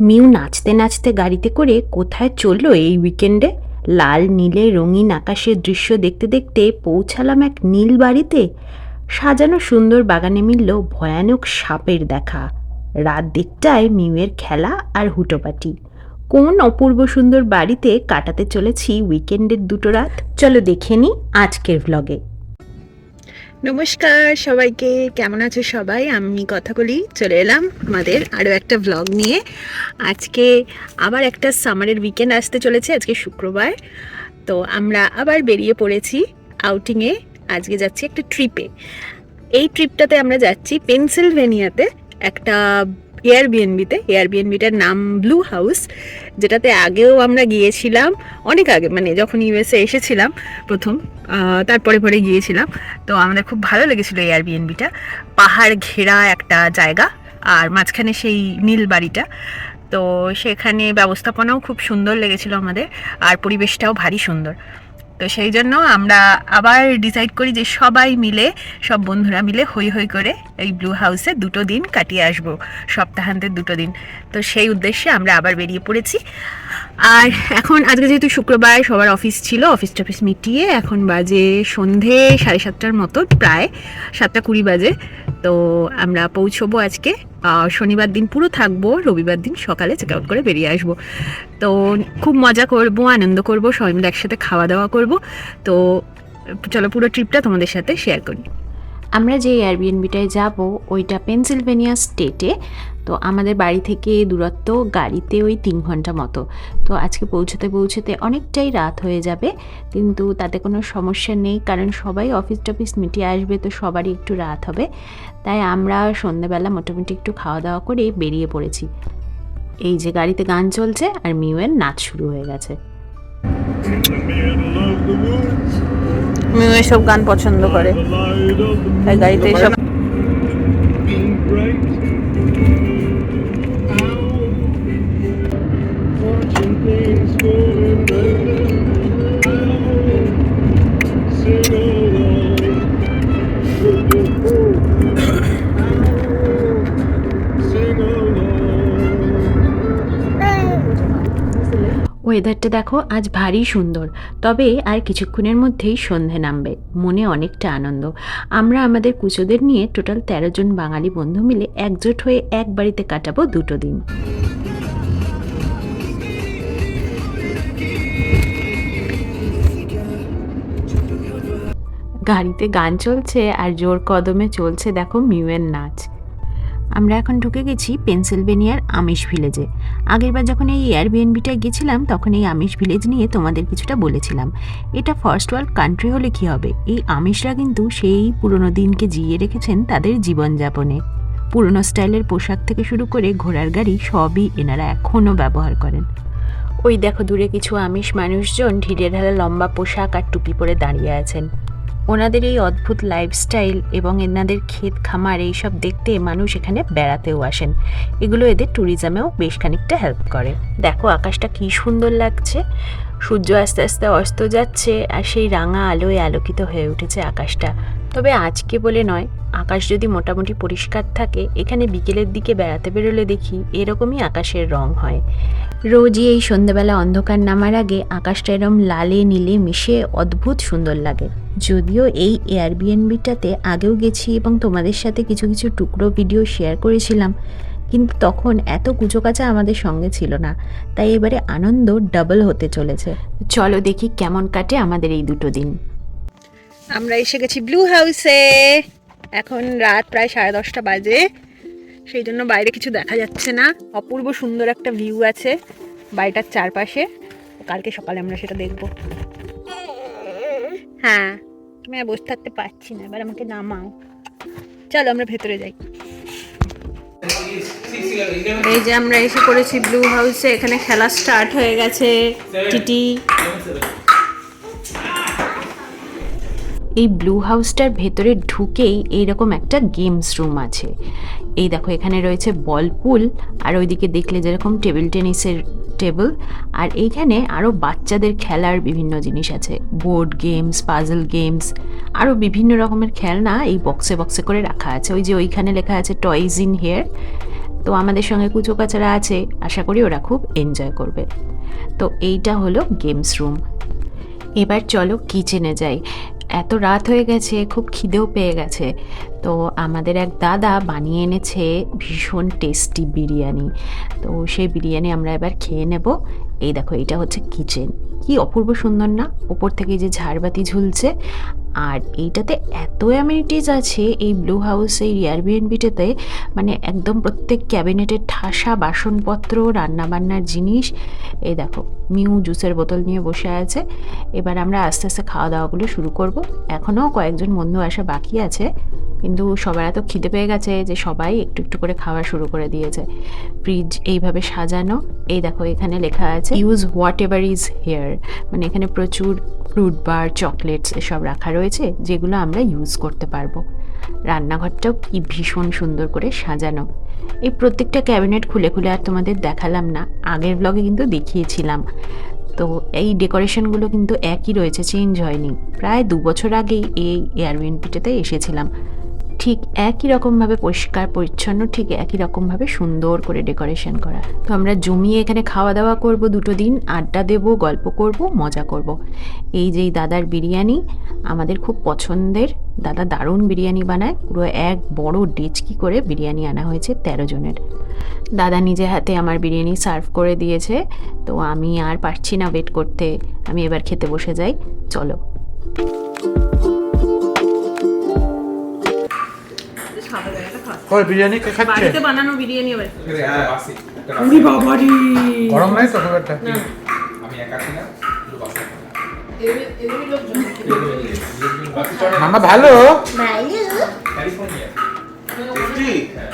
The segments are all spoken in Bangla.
মিউ নাচতে নাচতে গাড়িতে করে কোথায় চলল এই উইকেন্ডে লাল, নীলে, রঙিন আকাশের দৃশ্য দেখতে দেখতে পৌঁছালাম এক নীল বাড়িতে। সাজানো সুন্দর বাগানে মিলল ভয়ানক সাপের দেখা। রাত দেড়টায় মিউয়ের খেলা আর হুটোপাটি। কোন অপূর্ব সুন্দর বাড়িতে কাটাতে চলেছি উইকেন্ডের দুটো রাত? চলো দেখে নিই আজকের ভ্লগে নমস্কার সবাইকে, কেমন আছো সবাই? আমি কথা বলি চলে এলাম আমাদের আরও একটা ব্লগ নিয়ে। আজকে আবার একটা সামারের উইকেন্ড আসতে চলেছে, আজকে শুক্রবার। তো আমরা আবার বেরিয়ে পড়েছি আউটিংয়ে আজকে যাচ্ছি একটা ট্রিপে এই ট্রিপটাতে আমরা যাচ্ছি পেনসিলভেনিয়াতে একটা এয়ারবিএনবিতে এয়ারবিএনবিটার নাম ব্লু হাউস যেটাতে আগেও আমরা গিয়েছিলাম, অনেক আগে মানে যখন ইউএসএ এসেছিলাম প্রথম তারপরে পরে গিয়েছিলাম, তো আমাদের খুব ভালো লেগেছিলো এয়ারবিএনবিটা পাহাড় ঘেরা একটা জায়গা, আর মাঝখানে সেই নীল বাড়িটা। তো সেখানে ব্যবস্থাপনাও খুব সুন্দর লেগেছিল আমাদের, আর পরিবেশটাও ভারী সুন্দর। তো সেই জন্য আমরা আবার ডিসাইড করি যে সবাই মিলে, সব বন্ধুরা মিলে হই হই করে এই ব্লু হাউসে দুটো দিন কাটিয়ে আসব, সপ্তাহান্তের দুটো দিন। তো সেই উদ্দেশ্যে আমরা আবার বেরিয়ে পড়েছি। আর এখন আজকে যেহেতু শুক্রবার সবার অফিস ছিল, অফিস টফিস মিটিয়ে এখন বাজে সন্ধে সাড়ে সাতটার মতো, প্রায় সাতটা কুড়ি বাজে। তো আমরা পৌঁছবো আজকে। শনিবার দিন পুরো থাকব, রবিবার দিন সকালে চেক আউট করে বেরিয়ে আসব। তো খুব মজা করব, আনন্দ করব, সবাই মিলে একসাথে খাওয়া দাওয়া করব। তো চলো পুরো ট্রিপটা তোমাদের সাথে শেয়ার করি। আমরা যে এয়ারবিএনবিটায় যাব, ওইটা পেনসিলভেনিয়া স্টেটে তো আমাদের বাড়ি থেকে দূরত্ব গাড়িতে ওই তিন ঘণ্টা মতো। তো আজকে পৌঁছতে পৌঁছতে অনেকটাই রাত হয়ে যাবে, কিন্তু তাতে কোনো সমস্যা নেই, কারণ সবাই অফিস টফিস মিটিয়ে আসবে, তো সবারই একটু রাত হবে। তাই আমরা সন্ধ্যেবেলা মোটামুটি একটু খাওয়া দাওয়া করে বেরিয়ে পড়েছি। এই যে গাড়িতে গান চলছে আর মিউয়ের নাচ শুরু হয়ে গেছে। মিউ এসব গান পছন্দ করে। তাই গাড়িতে এসব ওয়েদারটা দেখো আজ ভারী সুন্দর, তবে আর কিছুক্ষণের মধ্যেই সন্ধে নামবে, মনে অনেকটা আনন্দ। আমরা আমাদের কুচোদের নিয়ে টোটাল তেরো জন বাঙালি বন্ধু মিলে একজোট হয়ে এক বাড়িতে কাটাবো দুটো দিন। গাড়িতে গান চলছে আর জোর কদমে চলছে দেখো মিউয়ের নাচ। আমরা এখন ঢুকে গেছি পেনসিলভেনিয়ার আমিষ ভিলেজে। আগেরবার যখন এই এয়ারবিএনবিটায় গেছিলাম, তখন এই আমিষ ভিলেজ নিয়ে তোমাদের কিছুটা বলেছিলাম। এটা ফার্স্ট ওয়ার্ল্ড কান্ট্রি হলে কি হবে? এই আমিষরা কিন্তু সেই পুরনো দিনকে জিয়ে রেখেছেন তাদের জীবনযাপনে। পুরনো স্টাইলের পোশাক থেকে শুরু করে ঘোড়ার গাড়ি সবই এনারা এখনও ব্যবহার করেন। ওই দেখো দূরে কিছু আমিষ মানুষজন ঢিলে ঢালা লম্বা পোশাক আর টুপি পরে দাঁড়িয়ে আছেন। ওনাদের এই অদ্ভুত লাইফস্টাইল এবং এনাদের ক্ষেত খামার এইসব দেখতে মানুষ এখানে বেড়াতেও আসেন। এগুলো এদের ট্যুরিজমেও বেশ খানিকটা হেল্প করে। দেখো, আকাশটা কি সুন্দর লাগছে। সূর্য আস্তে আস্তে অস্ত যাচ্ছে আর সেই রাঙা আলোয় আলোকিত হয়ে উঠেছে আকাশটা। তবে আজকে বলে নয়, আকাশ যদি মোটামুটি পরিষ্কার থাকে, এখানে বিকেলের দিকে বেড়াতে বেরোলে দেখি এরকমই আকাশের রং হয়। রোজই এই সন্ধ্যাবেলা অন্ধকার নামার আগে আকাশটা এরম লালে নীলে মিশে অদ্ভুত সুন্দর লাগে। যদিও এই এয়ারবিএনবিটাতে আগেও গেছি এবং তোমাদের সাথে কিছু কিছু টুকরো ভিডিও শেয়ার করেছিলাম, কিন্তু তখন এত কুচোকাচা আমাদের সঙ্গে ছিল না, তাই এবারে আনন্দ ডাবল হতে চলেছে। চলো দেখি কেমন কাটে আমাদের এই দুটো দিন। আমরা এসে গেছি ব্লু হাউসে এখন রাত প্রায় সাড়ে দশটা বাজে। সেই জন্য বাইরে কিছু দেখা যাচ্ছে না। অপূর্ব সুন্দর একটা ভিউ আছে বাড়িটার চারপাশে। কালকে সকালে আমরা সেটা দেখব। হ্যাঁ আমি আর বসে থাকতে পারছি না। এবার আমাকে নামাও। চলো আমরা ভেতরে যাই। এই যে আমরা এসে পড়েছি ব্লু হাউসে এখানে খেলা স্টার্ট হয়ে গেছে। টিটি। এই ব্লু হাউসটার ভেতরে ঢুকেই এইরকম একটা গেমস রুম আছে। এই দেখো, এখানে রয়েছে বল পুল আর ওইদিকে দেখলে যেরকম টেবিল টেনিসের টেবিল আর এইখানে আরও বাচ্চাদের খেলার বিভিন্ন জিনিস আছে। বোর্ড গেমস পাজল গেমস আরও বিভিন্ন রকমের খেলনা এই বক্সে বক্সে করে রাখা আছে। ওই যে ওইখানে লেখা আছে টয়েজ ইন হেয়ার তো আমাদের সঙ্গে কুচোকাচারা আছে, আশা করি ওরা খুব এনজয় করবে। তো এইটা হলো গেমস রুম এবার চলো কিচেনে যাই। এত রাত হয়ে গেছে, খুব খিদেও পেয়ে গেছে। তো আমাদের এক দাদা বানিয়ে এনেছে ভীষণ টেস্টি বিরিয়ানি। তো সেই বিরিয়ানি আমরা এবার খেয়ে নেব। এই দেখো এটা হচ্ছে কিচেন কি অপূর্ব সুন্দর না? ওপর থেকে যে ঝাড়বাতি ঝুলছে। আর এইটাতে এত অ্যামিনিটিস আছে এই ব্লু হাউস এই এয়ারবিএনবিটাতে মানে একদম প্রত্যেক ক্যাবিনেটের ঠাসা বাসনপত্র, রান্নাবান্নার জিনিস। এই দেখো, মিউ জুসের বোতল নিয়ে বসে আছে। এবার আমরা আস্তে আস্তে খাওয়া দাওয়াগুলো শুরু করব। এখনও কয়েকজন বন্ধু আসা বাকি আছে। কিন্তু সবার এত খিদে পেয়ে গেছে যে সবাই একটু একটু করে খাওয়া শুরু করে দিয়েছে। ফ্রিজ এইভাবে সাজানো। এই দেখো, এখানে লেখা আছে use whatever is here মানে এখানে প্রচুর ফ্রুট বার চকলেটস এসব রাখা রয়েছে, যেগুলো আমরা ইউজ করতে পারব। রান্নাঘরটাও কি ভীষণ সুন্দর করে সাজানো। এই প্রত্যেকটা ক্যাবিনেট খুলে খুলে আর তোমাদের দেখালাম না, আগের ব্লগে কিন্তু দেখিয়েছিলাম। তো এই ডেকোরেশনগুলো কিন্তু একই রয়েছে চেঞ্জ হয়নি। প্রায় দু বছর আগেই এই এয়ারবিএনপিটাতে এসেছিলাম। ঠিক একই রকমভাবে পরিষ্কার, পরিচ্ছন্ন, ঠিক একই রকমভাবে সুন্দর করে ডেকোরেশন করা। তো আমরা জমিয়ে এখানে খাওয়া দাওয়া করব দুটো দিন, আড্ডা দেব, গল্প করব, মজা করব। এই যে দাদার বিরিয়ানি, আমাদের খুব পছন্দের। দাদা দারুণ বিরিয়ানি বানায়, পুরো এক বড় ডেচকি করে বিরিয়ানি আনা হয়েছে তেরো জনের। দাদা নিজে হাতে আমার বিরিয়ানি সার্ভ করে দিয়েছে, তো আমি আর পারছি না ওয়েট করতে। আমি এবার খেতে বসে যাই, চলো। কই বিরিয়ানি কে খাচ্ছে? বাড়িতে বানানো বিরিয়ানি আবার। উড়ি বাবারি। গরম নাই তো খুব একটা আমি একা ছিলাম মামা ভালো? ক্যালিফোর্নিয়া হ্যাঁ।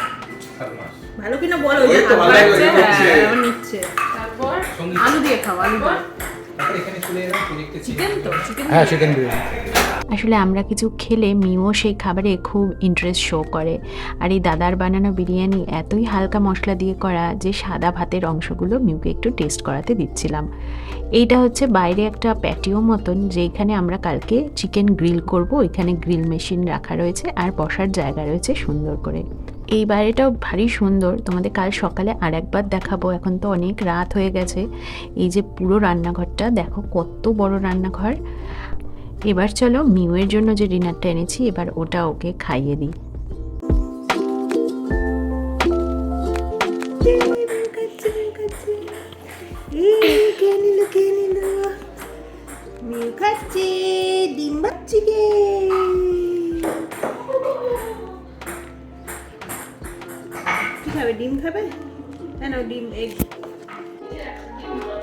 ভালো কিনা বলো ভালো নিচ্ছে। তারপর? আলু দিয়ে খাও আলু দিয়ে। চিকেন তো চিকেন। হ্যাঁ চিকেন বিরিয়ানি। আসলে আমরা কিছু খেলে মিও সেই খাবারে খুব ইন্টারেস্ট শো করে। আর এই দাদার বানানো বিরিয়ানি এতই হালকা মশলা দিয়ে করা যে সাদা ভাতের অংশগুলো মিউকে একটু টেস্ট করাতে দিচ্ছিলাম। এইটা হচ্ছে বাইরে একটা প্যাটিও মতন যেখানে আমরা কালকে চিকেন গ্রিল করব। এখানে গ্রিল মেশিন রাখা রয়েছে আর বসার জায়গা রয়েছে সুন্দর করে। এই বাইরেটাও ভারী সুন্দর। তোমাদের কাল সকালে আর একবার দেখাবো। এখন তো অনেক রাত হয়ে গেছে। এই যে পুরো রান্নাঘরটা, দেখো কত বড় রান্নাঘর। এবার চলো মিউয়ের জন্য যে ডিনারটা এনেছি এবার ওটা ওকে খাইয়ে দিই। ডিম বাচ্চি গে কি খাবে ডিম খাবে? হ্যাঁ না ডিম এগ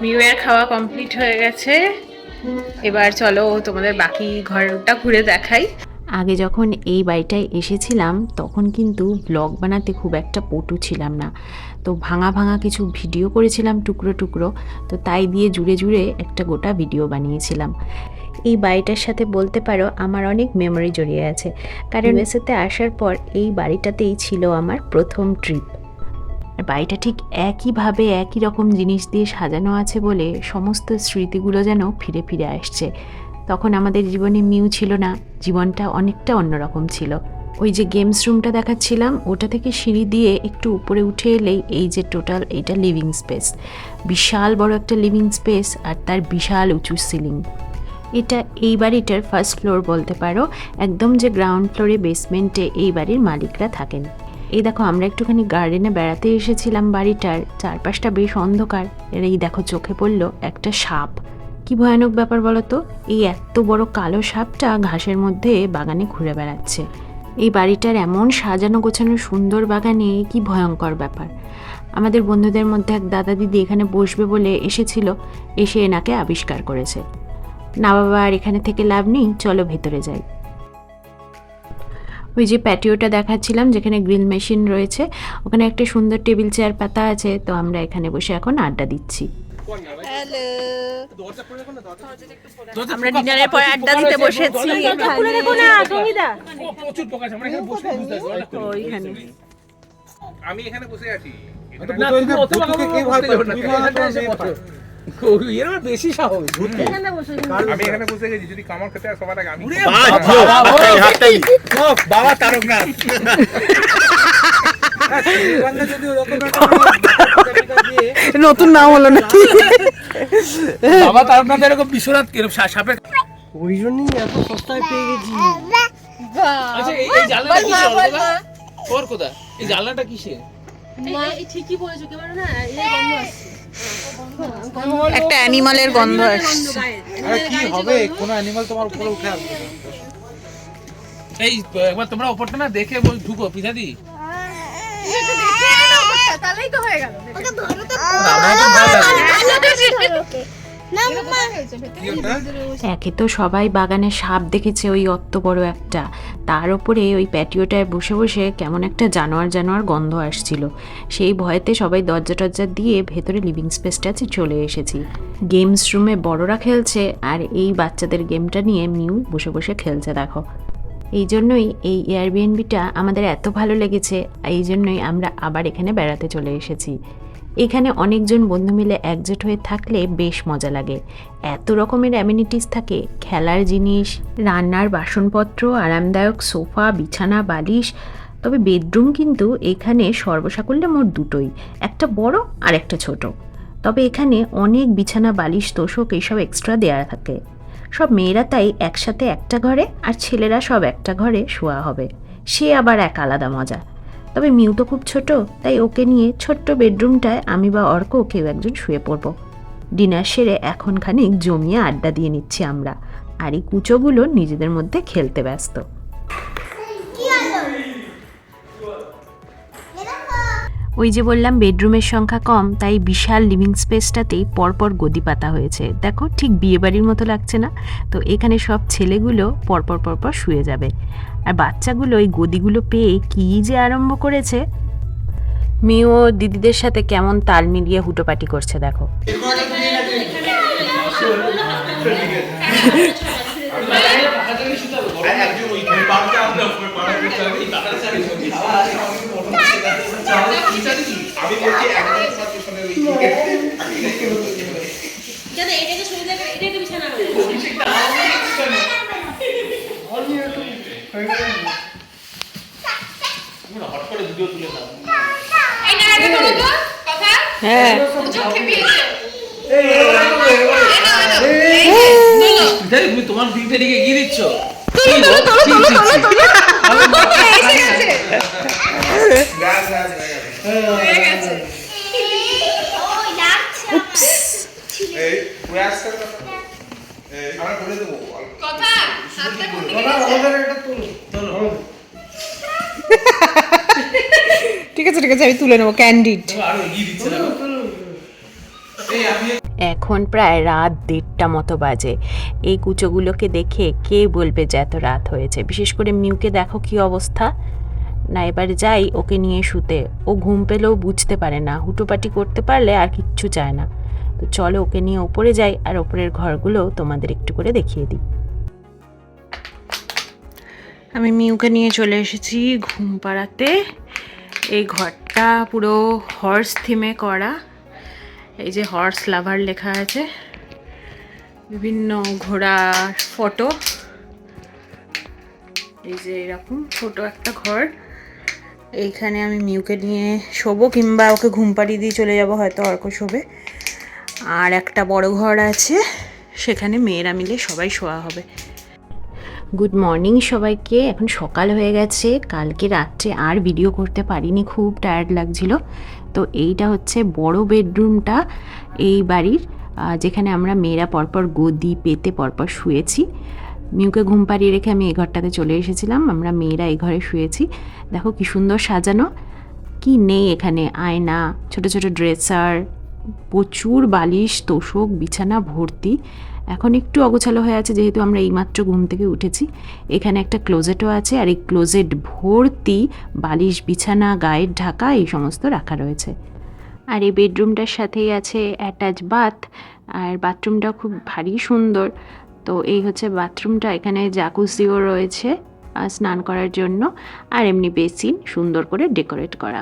মিউয়ের খাওয়া কমপ্লিট হয়ে গেছে। এবার চলো তোমাদের বাকি ঘরটা ঘুরে দেখাই। আগে যখন এই বাড়িটায় এসেছিলাম তখন কিন্তু ব্লগ বানাতে খুব একটা পটু ছিলাম না। তো ভাঙা ভাঙা কিছু ভিডিও করেছিলাম টুকরো টুকরো তো তাই দিয়ে জুড়ে জুড়ে একটা গোটা ভিডিও বানিয়েছিলাম। এই বাড়িটার সাথে বলতে পারো আমার অনেক মেমোরি জড়িয়ে আছে। কারণ ইউএসএতে আসার পর এই বাড়িটাতেই ছিল আমার প্রথম ট্রিপ বাড়িটা ঠিক একইভাবে একই রকম জিনিস দিয়ে সাজানো আছে বলে সমস্ত স্মৃতিগুলো যেন ফিরে ফিরে আসছে। তখন আমাদের জীবনে মিউ ছিল না, জীবনটা অনেকটা অন্যরকম ছিল। ওই যে গেমস রুমটা দেখাচ্ছিলাম, ওটা থেকে সিঁড়ি দিয়ে একটু উপরে উঠে এলেই এই যে টোটাল এইটা লিভিং স্পেস। বিশাল বড় একটা লিভিং স্পেস আর তার বিশাল উঁচু সিলিং। এটা এই বাড়িটার ফার্স্ট ফ্লোর বলতে পারো, একদম যে গ্রাউন্ড ফ্লোরে বেসমেন্টে এই বাড়ির মালিকরা থাকেন। এই দেখো, আমরা একটুখানি গার্ডেনে বেড়াতে এসেছিলাম বাড়িটার। চারপাশটা বেশ অন্ধকার। এর এই দেখো, চোখে পড়ল একটা সাপ। কি ভয়ানক ব্যাপার বলো তো এই এত বড় কালো সাপটা ঘাসের মধ্যে বাগানে ঘুরে বেড়াচ্ছে। এই বাড়িটার এমন সাজানো গোছানো সুন্দর বাগানে কি ভয়ঙ্কর ব্যাপার। আমাদের বন্ধুদের মধ্যে এক দাদা দিদি এখানে বসবে বলে এসেছিল, এসে এনাকে আবিষ্কার করেছে। না বাবা, আর এখানে থেকে লাভ নেই, চলো ভেতরে যাই। ওই যে প্যাটিওটা দেখাচ্ছিলাম যেখানে গ্রিল মেশিন রয়েছে ওখানে একটা সুন্দর টেবিল চেয়ার পাতা আছে তো আমরা এখানে বসে এখন আড্ডা দিচ্ছি। আমরা ডিনারের পর আড্ডা দিতে বসেছি। প্রচুর প্রকাশ আমরা এখানে বসে বুঝতে পারছি। ওইখানে আমি এখানে বসে আছি। বেশি সাহস। আমি এখানে বসে গেছি যদি কামড় খেতে সবার আগে আমি বাবা তারকনাথ যদি ওরকম একটা দিয়ে নতুন নাম হলো নাকি? বাবা তার আপনাদের এরকম বিশ্বনাথ সাপের ওই জন্যই এত সস্তায় পেয়ে গেছি। আচ্ছা এই জানলাটা কিসের অর্কদা? তোর কোথা এই জানলাটা কিসের ঠিকই বলেছ কেমন না এই গন্ধ আসছে একটা অ্যানিমালের গন্ধ আসছে আরে কি হবে কোন অ্যানিমাল তোমার উপরে উঠে আসবে এই একবার তোমরা ওপরটা না দেখে বল ঢুকো পিঠাদি তাহলেই তো হয়ে গেল আমার তো ভালো লাগে একে তো সবাই বাগানে সাপ দেখেছে ওই অত বড় একটা। তার ওপরে ওই প্যাটিওটায় বসে বসে কেমন একটা জানোয়ার জানোয়ার গন্ধ আসছিল। সেই ভয়েতে সবাই দরজা টরজা দিয়ে ভেতরে লিভিং স্পেসটাতে চলে এসেছি। গেমস রুমে বড়রা খেলছে আর এই বাচ্চাদের গেমটা নিয়ে মিউ বসে বসে খেলছে দেখো। এই জন্যই এই এয়ারবিএনবিটা আমাদের এত ভালো লেগেছে এই জন্যই আমরা আবার এখানে বেড়াতে চলে এসেছি। এখানে অনেকজন বন্ধু মিলে একজোট হয়ে থাকলে বেশ মজা লাগে। এত রকমের অ্যামিনিটিস থাকে, খেলার জিনিস, রান্নার বাসনপত্র, আরামদায়ক সোফা, বিছানা, বালিশ। তবে বেডরুম কিন্তু এখানে সর্বসাকুল্যে মোট দুটোই, একটা বড় আর একটা ছোট। তবে এখানে অনেক বিছানা, বালিশ, তোষক এইসব এক্সট্রা দেওয়া থাকে। সব মেয়েরা তাই একসাথে একটা ঘরে আর ছেলেরা সব একটা ঘরে শোয়া হবে। সে আবার এক আলাদা মজা। তবে মিউ তো খুব ছোট তাই ওকে নিয়ে ছোট্ট বেডরুমটায় আমি বা অর্ক কেউ একজন শুয়ে পড়ব। ডিনার সেরে এখন খানিক জমিয়ে আড্ডা দিয়ে নিচ্ছি আমরা। আর এই কুচোগুলো নিজেদের মধ্যে খেলতে ব্যস্ত। ওই যে বললাম বেডরুমের সংখ্যা কম তাই বিশাল লিভিং স্পেসটাতেই পরপর গদি পাতা হয়েছে। দেখো ঠিক বিয়েবাড়ির মতো লাগছে না। তো এখানে সব ছেলেগুলো পরপর পরপর শুয়ে যাবে। আর বাচ্চাগুলো ওই গদিগুলো পেয়ে কী যে আরম্ভ করেছে? মেয়ে ও দিদিদের সাথে কেমন তাল মিলিয়ে হুটোপাটি করছে, দেখো। আমি বলছি কেন এটাকে শুনে দেখে এটাকে বিছানা করে এই না এটা বলো তো কথা হ্যাঁ চোখ খেপিয়েছে পিঠাদি তুমি তোমার দিকটা দিকে এগিয়ে দিচ্ছ? ঠিক আছে ঠিক আছে আমি তুলে নেব ক্যান্ডিড এখন প্রায় রাত দেড়টা মতো বাজে। এই কুচোগুলোকে দেখে কে বলবে যে এত রাত হয়েছে? বিশেষ করে মিউকে দেখো কি অবস্থা। না, এবার যাই ওকে নিয়ে শুতে। ও ঘুম পেলেও বুঝতে পারে না। হুটোপাটি করতে পারলে আর কিচ্ছু চায় না। তো চলো ওকে নিয়ে ওপরে যাই আর ওপরের ঘরগুলো তোমাদের একটু করে দেখিয়ে দিই। আমি মিউকে নিয়ে চলে এসেছি ঘুম পাড়াতে। এই ঘরটা পুরো হর্স থিমে করা। এই যে হর্স লাভার লেখা আছে। বিভিন্ন ঘোড়ার ফটো এই যে এরকম ছোট একটা ঘর। এইখানে আমি মিউকে নিয়ে শোবো, কিংবা ওকে ঘুম পাড়িয়ে দিয়ে চলে যাব হয়তো অর্ক শোবে। আর একটা বড় ঘর আছে, সেখানে মেয়েরা মিলে সবাই শোয়া হবে। গুড মর্নিং সবাইকে। এখন সকাল হয়ে গেছে। কালকে রাত্রে আর ভিডিও করতে পারিনি, খুব টায়ার্ড লাগছিল। তো এইটা হচ্ছে বড় বেডরুমটা এই বাড়ির যেখানে আমরা মেয়েরা পরপর গদি পেতে পরপর শুয়েছি। মিউকে ঘুম পাড়িয়ে রেখে আমি এই ঘরটাতে চলে এসেছিলাম, আমরা মেয়েরা এই ঘরে শুয়েছি। দেখো কি সুন্দর সাজানো। কি নেই এখানে? আয়না, ছোট ছোট ড্রেসার প্রচুর বালিশ, তোষক, বিছানা, ভর্তি। এখন একটু অগোছালো হয়ে আছে, যেহেতু আমরা এইমাত্র ঘুম থেকে উঠেছি। এখানে একটা ক্লোজেটও আছে আর এই ক্লোজেট ভর্তি বালিশ, বিছানা, গায়ের ঢাকা এই সমস্ত রাখা রয়েছে। আর এই বেডরুমটার সাথেই আছে অ্যাটাচ বাথ আর বাথরুমটা খুব ভারী সুন্দর। তো এই হচ্ছে বাথরুমটা এখানে জাকুসিও রয়েছে স্নান করার জন্য। আর এমনি বেসিন সুন্দর করে ডেকোরেট করা।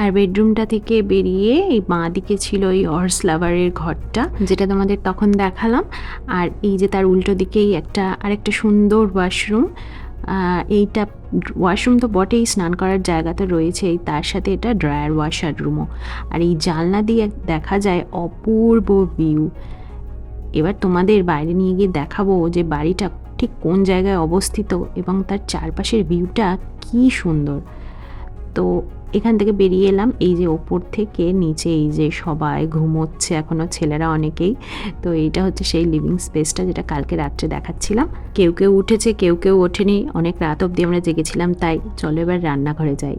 আর বেডরুমটা থেকে বেরিয়ে এই বাঁ দিকে ছিল এই হর্স লাভারের ঘরটা, যেটা তোমাদের তখন দেখালাম। আর এই যে তার উল্টো দিকেই একটা, আরেকটা সুন্দর ওয়াশরুম এইটা ওয়াশরুম তো বটেই, স্নান করার জায়গা তো রয়েছেই তার সাথে এটা ড্রায়ার ওয়াশার রুমও আর এই জানলা দিয়ে দেখা যায় অপূর্ব ভিউ এবার তোমাদের বাইরে নিয়ে গিয়ে দেখাবো যে বাড়িটা ঠিক কোন জায়গায় অবস্থিত এবং তার চারপাশের ভিউটা কি সুন্দর। তো এখান থেকে বেরিয়ে এলাম। এই যে ওপর থেকে নিচে এই যে সবাই ঘুমোচ্ছে এখনও ছেলেরা অনেকেই। তো এইটা হচ্ছে সেই লিভিং স্পেসটা যেটা কালকে রাত্রে দেখাচ্ছিলাম। কেউ কেউ উঠেছে, কেউ কেউ ওঠেনি। অনেক রাত অবধি আমরা জেগেছিলাম, তাই চলো এবার রান্নাঘরে যাই।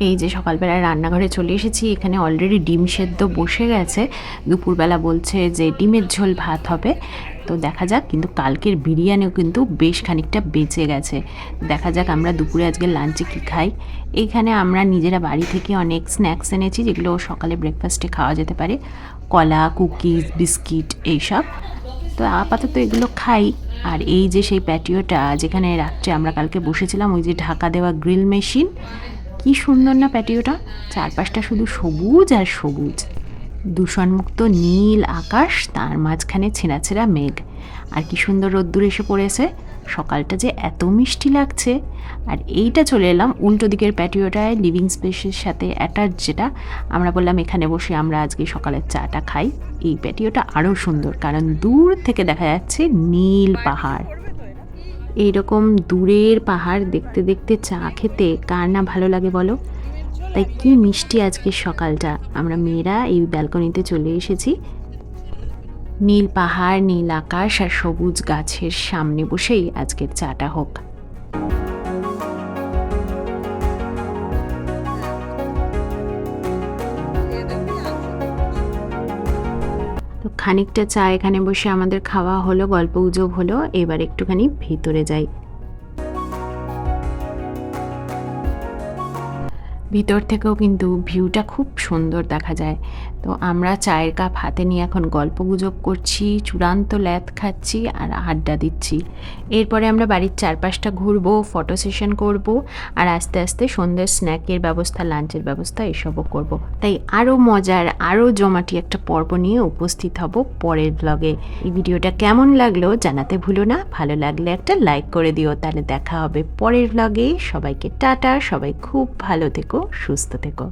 এই যে সকালবেলায় রান্নাঘরে চলে এসেছি, এখানে অলরেডি ডিম সেদ্ধ বসে গেছে। দুপুরবেলা বলছে যে ডিমের ঝোল ভাত হবে। তো দেখা যাক, কিন্তু কালকের বিরিয়ানিও কিন্তু বেশ খানিকটা বেঁচে গেছে। দেখা যাক আমরা দুপুরে আজকে লাঞ্চে কী খাই। এইখানে আমরা নিজেরা বাড়ি থেকে অনেক স্ন্যাক্স এনেছি, যেগুলো সকালে ব্রেকফাস্টে খাওয়া যেতে পারে। কলা কুকিজ বিস্কিট এইসব। তো আপাতত এগুলো খাই। আর এই যে সেই প্যাটিওটা যেখানে রাত্রে আমরা কালকে বসেছিলাম, ওই যে ঢাকা দেওয়া গ্রিল মেশিন কি সুন্দর না প্যাটিওটা? চারপাশটা শুধু সবুজ আর সবুজ। দূষণমুক্ত নীল আকাশ, তার মাঝখানে ছেঁড়া ছেঁড়া মেঘ। আর কি সুন্দর রোদ্দুর এসে পড়েছে। সকালটা যে এত মিষ্টি লাগছে। আর এইটা চলে এলাম উল্টো দিকের প্যাটিওটায় লিভিং স্পেসের সাথে অ্যাটাচ যেটা। আমরা বললাম, এখানে বসে আমরা আজকে সকালের চাটা খাই। এই প্যাটিওটা আরও সুন্দর, কারণ দূর থেকে দেখা যাচ্ছে নীল পাহাড়। এইরকম দূরের পাহাড় দেখতে দেখতে চা খেতে কার না ভালো লাগে বলো? তাই কি মিষ্টি আজকে সকালটা? আমরা মেয়েরা এই ব্যালকনিতে চলে এসেছি। নীল পাহাড়, নীল আকাশ আর সবুজ গাছের সামনে বসেই আজকের চাটা হোক। খানিকটা চা এখানে বসে আমাদের খাওয়া হলো গল্প গুজব হলো এবার একটুখানি ভিতরে যাই। ভিতর থেকেও কিন্তু ভিউটা খুব সুন্দর দেখা যায়। তো আমরা চায়ের কাপ হাতে নিয়ে এখন গল্প গুজব করছি, চূড়ান্ত ল্যাথ খাচ্ছি আর আড্ডা দিচ্ছি। এরপরে আমরা বাড়ির চারপাশটা ঘুরবো, ফটো সেশন করব আর আস্তে আস্তে সন্ধ্যের স্ন্যাকের ব্যবস্থা, লাঞ্চের ব্যবস্থা এসবও করব। তাই আরও মজার, আরও জমাটি একটা পর্ব নিয়ে উপস্থিত হব পরের ব্লগে এই ভিডিওটা কেমন লাগল জানাতে ভুলো না, ভালো লাগলে একটা লাইক করে দিও। তাহলে দেখা হবে পরের ব্লগে সবাইকে টাটা, সবাই খুব ভালো সুস্থ থেকো।